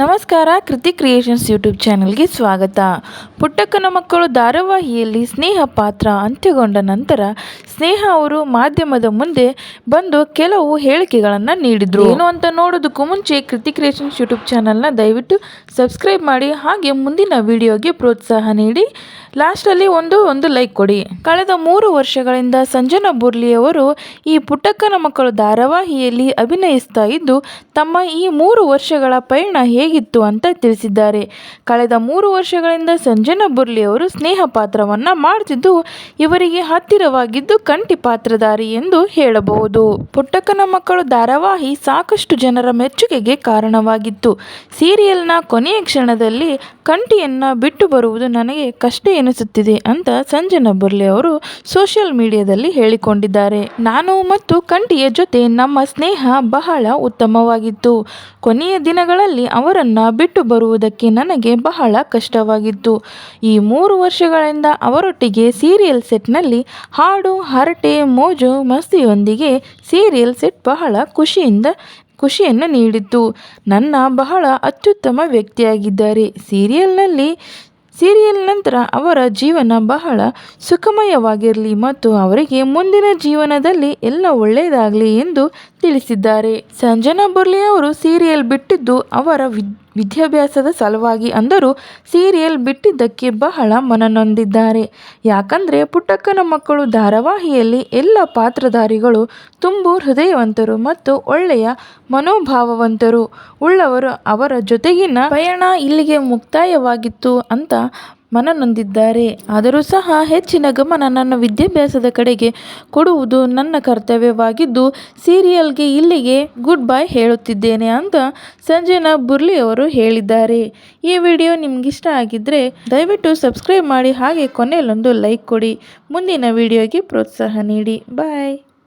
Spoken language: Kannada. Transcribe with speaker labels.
Speaker 1: ನಮಸ್ಕಾರ, ಕೃತಿ ಕ್ರಿಯೇಷನ್ಸ್ ಯೂಟ್ಯೂಬ್ ಚಾನಲ್ಗೆ ಸ್ವಾಗತ. ಪುಟ್ಟಕ್ಕನ ಮಕ್ಕಳು ಧಾರಾವಾಹಿಯಲ್ಲಿ ಸ್ನೇಹ ಪಾತ್ರ ಅಂತ್ಯಗೊಂಡ ನಂತರ ಸ್ನೇಹ ಅವರು ಮಾಧ್ಯಮದ ಮುಂದೆ ಬಂದು ಕೆಲವು ಹೇಳಿಕೆಗಳನ್ನು ನೀಡಿದರು. ಏನು ಅಂತ ನೋಡೋದಕ್ಕೂ ಮುಂಚೆ ಕೃತಿ ಕ್ರಿಯೇಷನ್ಸ್ ಯೂಟ್ಯೂಬ್ ಚಾನಲ್ನ ದಯವಿಟ್ಟು ಸಬ್ಸ್ಕ್ರೈಬ್ ಮಾಡಿ, ಹಾಗೆ ಮುಂದಿನ ವಿಡಿಯೋಗೆ ಪ್ರೋತ್ಸಾಹ ನೀಡಿ. ಲಾಸ್ಟಲ್ಲಿ ಒಂದು ಒಂದು ಲೈಕ್ ಕೊಡಿ. ಕಳೆದ ಮೂರು ವರ್ಷಗಳಿಂದ ಸಂಜನಾ ಬುರ್ಲಿ ಅವರು ಈ ಪುಟ್ಟಕ್ಕನ ಮಕ್ಕಳು ಧಾರಾವಾಹಿಯಲ್ಲಿ ಅಭಿನಯಿಸ್ತಾ ಇದ್ದು, ತಮ್ಮ ಈ ಮೂರು ವರ್ಷಗಳ ಪಯಣ ಹೇಗಿತ್ತು ಅಂತ ತಿಳಿಸಿದ್ದಾರೆ. ಕಳೆದ ಮೂರು ವರ್ಷಗಳಿಂದ ಸಂಜನಾ ಬುರ್ಲಿ ಅವರು ಸ್ನೇಹ ಪಾತ್ರವನ್ನ ಮಾಡ್ತಿದ್ದು ಇವರಿಗೆ ಹತ್ತಿರವಾಗಿದ್ದು ಕಂಠಿ ಪಾತ್ರಧಾರಿ ಎಂದು ಹೇಳಬಹುದು. ಪುಟ್ಟಕ್ಕನ ಮಕ್ಕಳು ಧಾರಾವಾಹಿ ಸಾಕಷ್ಟು ಜನರ ಮೆಚ್ಚುಗೆಗೆ ಕಾರಣವಾಗಿತ್ತು. ಸೀರಿಯಲ್ನ ಕೊನೆಯ ಕ್ಷಣದಲ್ಲಿ ಕಂಠಿಯನ್ನ ಬಿಟ್ಟು ಬರುವುದು ನನಗೆ ಕಷ್ಟ ಎನಿಸುತ್ತಿದೆ ಅಂತ ಸಂಜನಾ ಬುರ್ಲಿ ಅವರು ಸೋಷಿಯಲ್ ಮೀಡಿಯಾದಲ್ಲಿ ಹೇಳಿಕೊಂಡಿದ್ದಾರೆ. ನಾನು ಮತ್ತು ಕಂಠಿಯ ಜೊತೆ ನಮ್ಮ ಸ್ನೇಹ ಬಹಳ ಉತ್ತಮವಾಗಿತ್ತು. ಕೊನೆಯ ದಿನಗಳಲ್ಲಿ ಅವರನ್ನ ಬಿಟ್ಟು ಬರುವುದಕ್ಕೆ ನನಗೆ ಬಹಳ ಕಷ್ಟವಾಗಿತ್ತು. ಈ ಮೂರು ವರ್ಷಗಳಿಂದ ಅವರೊಟ್ಟಿಗೆ ಸೀರಿಯಲ್ ಸೆಟ್ನಲ್ಲಿ ಹಾಡು, ಹರಟೆ, ಮೋಜು, ಮಸ್ತಿಯೊಂದಿಗೆ ಸೀರಿಯಲ್ ಸೆಟ್ ಬಹಳ ಖುಷಿಯಿಂದ, ಖುಷಿಯನ್ನು ನೀಡಿತ್ತು. ನನ್ನ ಬಹಳ ಅತ್ಯುತ್ತಮ ವ್ಯಕ್ತಿಯಾಗಿದ್ದಾರೆ. ಸೀರಿಯಲ್ನಲ್ಲಿ ಸೀರಿಯಲ್ ನಂತರ ಅವರ ಜೀವನ ಬಹಳ ಸುಖಮಯವಾಗಿರಲಿ ಮತ್ತು ಅವರಿಗೆ ಮುಂದಿನ ಜೀವನದಲ್ಲಿ ಎಲ್ಲ ಒಳ್ಳೆಯದಾಗಲಿ ಎಂದು ತಿಳಿಸಿದ್ದಾರೆ. ಸಂಜನಾ ಬುರ್ಲಿ ಅವರು ಸೀರಿಯಲ್ ಬಿಟ್ಟಿದ್ದು ಅವರ ವಿದ್, ವಿದ್ಯಾಭ್ಯಾಸದ ಸಲುವಾಗಿ ಅಂದರೂ ಸೀರಿಯಲ್ ಬಿಟ್ಟಿದ್ದಕ್ಕೆ ಬಹಳ ಮನನೊಂದಿದ್ದಾರೆ. ಯಾಕಂದರೆ ಪುಟ್ಟಕ್ಕನ ಮಕ್ಕಳು ಧಾರಾವಾಹಿಯಲ್ಲಿ ಎಲ್ಲ ಪಾತ್ರಧಾರಿಗಳು ತುಂಬು ಹೃದಯವಂತರು ಮತ್ತು ಒಳ್ಳೆಯ ಮನೋಭಾವವಂತರು. ಉಳ್ಳವರು ಅವರ ಜೊತೆಗಿನ ಪಯಣ ಇಲ್ಲಿಗೆ ಮುಕ್ತಾಯವಾಗಿತ್ತು ಅಂತ ಮನನೊಂದಿದ್ದಾರೆ. ಆದರೂ ಸಹ ಹೆಚ್ಚಿನ ಗಮನ ನನ್ನ ವಿದ್ಯಾಭ್ಯಾಸದ ಕಡೆಗೆ ಕೊಡುವುದು ನನ್ನ ಕರ್ತವ್ಯವಾಗಿದ್ದು, ಸೀರಿಯಲ್ಗೆ ಇಲ್ಲಿಗೆ ಗುಡ್ ಬೈ ಹೇಳುತ್ತಿದ್ದೇನೆ ಅಂತ ಸಂಜನಾ ಬುರ್ಲಿ ಅವರು ಹೇಳಿದ್ದಾರೆ. ಈ ವಿಡಿಯೋ ನಿಮಗಿಷ್ಟ ಆಗಿದ್ದರೆ ದಯವಿಟ್ಟು ಸಬ್ಸ್ಕ್ರೈಬ್ ಮಾಡಿ ಹಾಗೆ ಕೊನೆಯಲ್ಲೊಂದು ಲೈಕ್ ಕೊಡಿ. ಮುಂದಿನ ವಿಡಿಯೋಗೆ ಪ್ರೋತ್ಸಾಹ ನೀಡಿ. ಬಾಯ್.